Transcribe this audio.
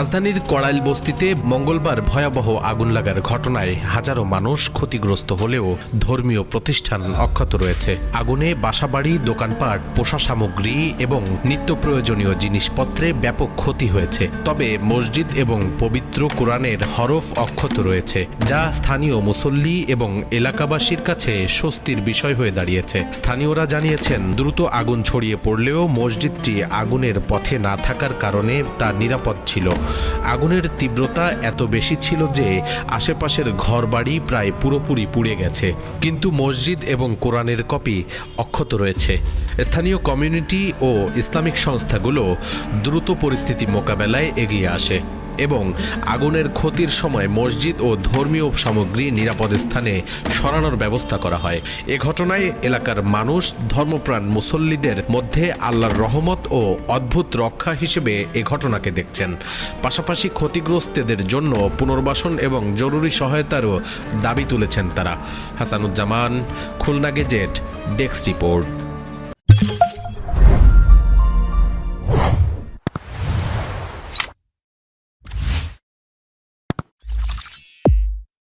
রাজধানীর কড়াইল বস্তিতে মঙ্গলবার ভয়াবহ আগুন লাগার ঘটনায় হাজারো মানুষ ক্ষতিগ্রস্ত হলেও ধর্মীয় প্রতিষ্ঠান অক্ষত রয়েছে। আগুনে বাসাবাড়ি, দোকানপাট পোষা সামগ্রী এবং নিত্য প্রয়োজনীয় জিনিসপত্রে ব্যাপক ক্ষতি হয়েছে। তবে মসজিদ এবং পবিত্র কোরআনের হরফ অক্ষত রয়েছে, যা স্থানীয় মুসল্লি এবং এলাকাবাসীর কাছে স্বস্তির বিষয় হয়ে দাঁড়িয়েছে। স্থানীয়রা জানিয়েছেন, দ্রুত আগুন ছড়িয়ে পড়লেও মসজিদটি আগুনের পথে না থাকার কারণে তা নিরাপদ ছিল। আগুনের তীব্রতা এত বেশি ছিল যে আশেপাশের ঘরবাড়ি প্রায় পুরোপুরি পুড়ে গেছে। কিন্তু মসজিদ এবং কোরআনের কপি অক্ষত রয়েছে। স্থানীয় কমিউনিটি ও ইসলামিক সংস্থাগুলো দ্রুত পরিস্থিতি মোকাবেলায় এগিয়ে আসে। এবং আগুনের ক্ষতির সময় মসজিদ ও ধর্মীয় সামগ্রী নিরাপদ স্থানে সরানোর ব্যবস্থা করা হয়। এ ঘটনায় এলাকার মানুষ, ধর্মপ্রাণ মুসল্লিদের মধ্যে আল্লাহর রহমত ও অদ্ভুত রক্ষা হিসেবে এ ঘটনাকে দেখছেন। পাশাপাশি ক্ষতিগ্রস্তদের জন্য পুনর্বাসন এবং জরুরি সহায়তারও দাবি তুলেছেন তারা। Hasanuzzaman, Khulna gazette, desk report.